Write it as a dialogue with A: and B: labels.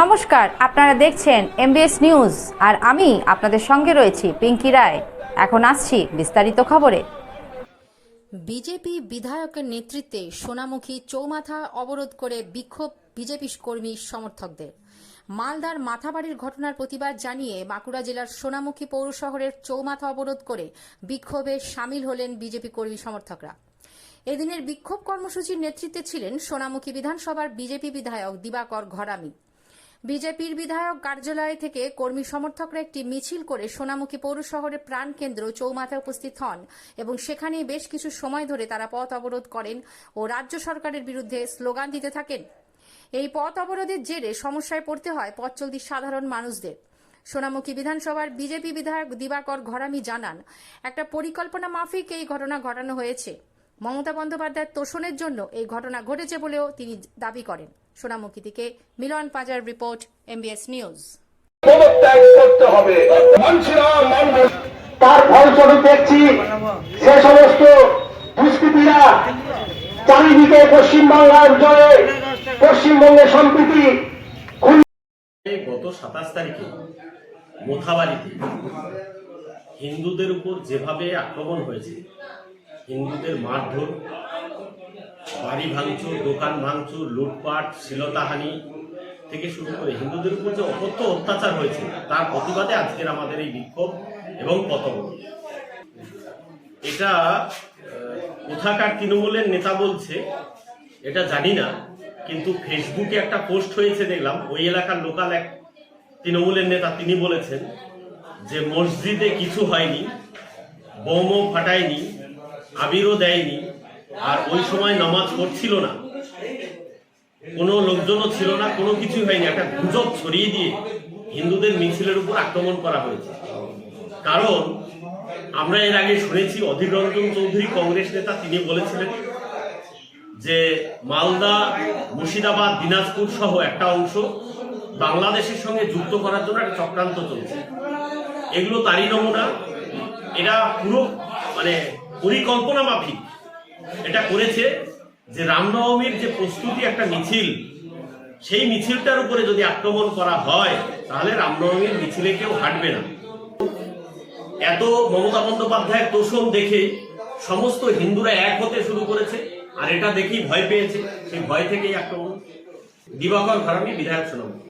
A: নমস্কার, আপনারা দেখছেন এমবিএস নিউজ আর আমি আপনাদের সঙ্গে রয়েছি পিঙ্কি রায়। এখন আসছি বিস্তারিত খবরে।
B: বিজেপি বিধায়কের নেতৃত্বে সোনামুখী চৌমাথা অবরোধ করে বিক্ষোভ বিজেপি কর্মী সমর্থকদের। মালদার মাথাবাড়ির ঘটনার প্রতিবাদ জানিয়ে বাঁকুড়া জেলার সোনামুখী পৌর শহরের চৌমাথা অবরোধ করে বিক্ষোভে সামিল হলেন বিজেপি কর্মী সমর্থকরা। এদিনের বিক্ষোভ কর্মসূচির নেতৃত্বে ছিলেন সোনামুখী বিধানসভার বিজেপি বিধায়ক দিবাকর ঘরামি। বিজেপির বিধায়ক কার্যালয় থেকে কর্মী সমর্থকরা একটি মিছিল করে সোনামুখী পৌর শহরের প্রাণকেন্দ্র চৌমাথায় উপস্থিত হন এবং সেখানে বেশ কিছু সময় ধরে তারা পথ অবরোধ করেন ও রাজ্য সরকারের বিরুদ্ধে স্লোগান দিতে থাকেন। এই পথ অবরোধের জেরে সমস্যায় পড়তে হয় পথ চলতি সাধারণ মানুষদের। সোনামুখী বিধানসভার বিজেপি বিধায়ক দিবাকর ঘরামি জানান, একটা পরিকল্পনা মাফিক এই ঘটনা ঘটানো হয়েছে। মমতা বন্দ্যোপাধ্যায়ের তোষণের জন্য এই ঘটনা ঘটেছে বলেও তিনি দাবি করেন। সোনামুখী থেকে মিলন পাজার রিপোর্ট এমবিএস নিউজ
C: তার ফলস্বরূপ দেখছি সে সমস্ত দুষ্কৃতীরা চারিদিকে পশ্চিমবাংলা অঞ্চলে পশ্চিমবঙ্গের সম্প্রীতি
D: গত সাতাশ তারিখে মোথাবাড়িতে হিন্দুদের উপর যেভাবে আক্রমণ হয়েছে হিন্দুদের মারধর বাড়ি ভাঙচুর, দোকান ভাঙচুর, লুটপাট, শ্লীলতাহানি থেকে শুরু করে হিন্দুদের উপর যে অকথ্য অত্যাচার হয়েছে, তার প্রতিবাদে আজকের আমাদের এই বিক্ষোভ এবং পতন। এটা কোথাকার তৃণমূলের নেতা বলছে, এটা জানি না, কিন্তু ফেসবুকে একটা পোস্ট হয়েছে দেখলাম, ওই এলাকার লোকাল এক তৃণমূলের নেতা তিনি বলেছেন যে মসজিদে কিছু হয়নি, বোমও ফাটায়নি, আবিরও দেয়নি আর ওই সময় নামাজ পড়ছিল না। কোনো লোকজনও ছিল না, কোনো কিছুই হয়নি। একটা গুজব ছড়িয়ে দিয়ে হিন্দুদের মিছিলের উপর আক্রমণ করা হয়েছে। কারণ আমরা এর আগে শুনেছি, অধীর রঞ্জন চৌধুরী কংগ্রেস নেতা, তিনি বলেছিলেন যে মালদা, মুর্শিদাবাদ, দিনাজপুর সহ একটা অংশ বাংলাদেশের সঙ্গে যুক্ত করার জন্য একটা চক্রান্ত চলছে। এগুলো তারই নমুনা। এরা পুরো মানে পরিকল্পনা মাফিক। এটা করেছে যে রামনবমীর যে প্রস্তুতি একটা মিছিল, সেই মিছিলটার উপরে যদি আক্রমণ করা হয়, তাহলে রামনবমীর মিছিলে কেউ হাঁটবে না। এত মমতা বন্দ্যোপাধ্যায়ের তোষণ দেখে সমস্ত হিন্দুরা এক হতে শুরু করেছে, আর এটা দেখেই ভয় পেয়েছে, সেই ভয় থেকেই আক্রমণ। দিবাকর ঘরামি, বিধায়ক শোনাব